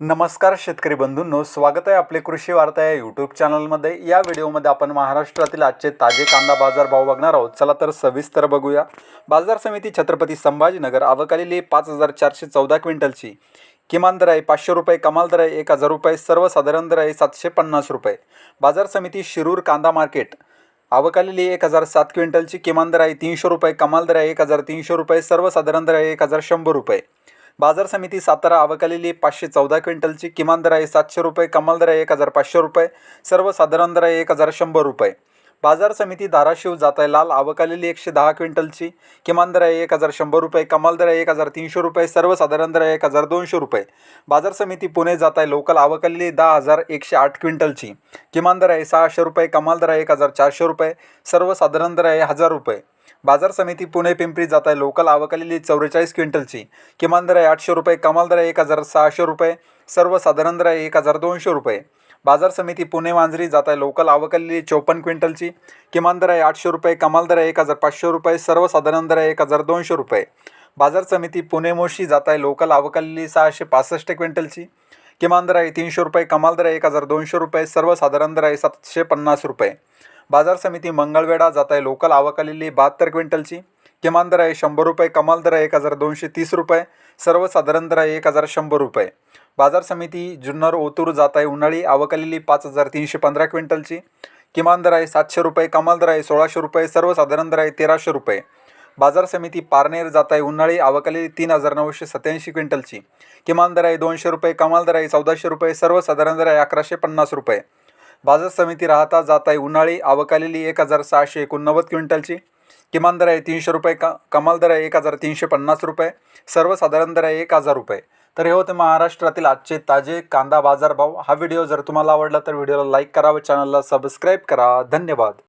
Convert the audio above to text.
नमस्कार शेतकरी बंधूंनो स्वागत आहे आपले कृषी वार्ता या यूट्यूब चॅनलमध्ये या व्हिडिओमध्ये आपण महाराष्ट्रातील आजचे ताजे कांदा बाजार भाव बघणार आहोत. चला तर सविस्तर बघूया. बाजार समिती छत्रपती संभाजीनगर आवकालेली पाच हजार चारशे चौदा क्विंटलची. किमान दर आहे पाचशे रुपये कमाल दर आहे एक हजार रुपये सर्वसाधारण दर आहे सातशे पन्नास रुपये. बाजार समिती शिरूर कांदा मार्केट आवकालेली एक हजार सात क्विंटलची किमान दर आहे तीनशे रुपये कमाल दर आहे एक हजार तीनशे रुपये सर्वसाधारण दर आहे एक हजार शंभर रुपये. बाजार समिती सातारा आवकालेली पाचशे चौदा क्विंटलची किमान दर आहे सातशे रुपये कमाल दर आहे एक हजार पाचशे रुपये सर्वसाधारण दर आहे एक हजार शंभर रुपये. बाजार समिती धाराशिव जात आहे लाल आवकालेली एकशे दहा क्विंटलची किमान दर आहे एक हजार शंभर रुपये कमाल दर आहे एक हजार तीनशे रुपये सर्वसाधारण दर आहे एक हजार दोनशे रुपये. बाजार समिती पुणे जात आहे लोकल आवकालेली दहा हजार एकशे आठ क्विंटलची किमान दर आहे सहाशे रुपये कमाल दर आहे एक हजार चारशे रुपये सर्वसाधारण दर आहे हजार रुपये. बाजार समिती पुणे पिंपरी जात आहे लोकल आवकलेली चौवेचाळीस क्विंटलची. किमान दर आहे आठशे रुपये कमाल दर आहे एक हजार सहाशे रुपये सर्वसाधारण दर आहे एक हजार दोनशे रुपये. बाजार समिती पुणे मांजरी जात आहे लोकल आवकलेली चोपन्न क्विंटलची. किमान दर आहे आठशे रुपये कमाल दर आहे एक हजार पाचशे रुपये सर्वसाधारण दर आहे एक हजार दोनशे रुपये. बाजार समिती पुणे मोशी जात आहे लोकल आवकलेली सहाशे पासष्ट क्विंटलची. किमान दर आहे तीनशे रुपये कमाल दर आहे एक हजार दोनशे रुपये सर्वसाधारण दर आहे सातशे पन्नास रुपये. बाजार समिती मंगळवेढा जात आहे लोकल आवकालेली बहात्तर क्विंटलची. किमान दर आहे शंभर रुपये कमाल दर आहे एक हजार दोनशे तीस रुपये सर्वसाधारण दर आहे एक हजार शंभर रुपये. बाजार समिती जुन्नर ओतूर जात आहे उन्हाळी आवकालेली पाच हजार तीनशे पंधरा क्विंटलची. किमान दर आहे सातशे रुपये कमाल दर आहे सोळाशे रुपये सर्वसाधारण दर आहे तेराशे रुपये. बाजार समिती पारनेर जात आहे उन्हाळी आवकालेली तीन हजार नऊशे सत्याऐंशी क्विंटलची. किमान दर आहे दोनशे रुपये कमाल दर आहे चौदाशे रुपये सर्वसाधारण दर आहे अकराशे पन्नास रुपये. बाजार समिती राहता जात आहे उन्हाळी आवकालेली एक हजार सहाशे एकोणनव्वद क्विंटलची. किमान दर आहे तीनशे रुपये का कमाल दर आहे एक हजार तीनशे पन्नास रुपये सर्वसाधारण दर आहे एक हजार रुपये. तर हे होते महाराष्ट्रातील आजचे ताजे कांदा बाजार भाव हा व्हिडिओ जर तुम्हाला आवडला तर व्हिडिओला लाईक करा व चॅनलला सबस्क्राईब करा. धन्यवाद.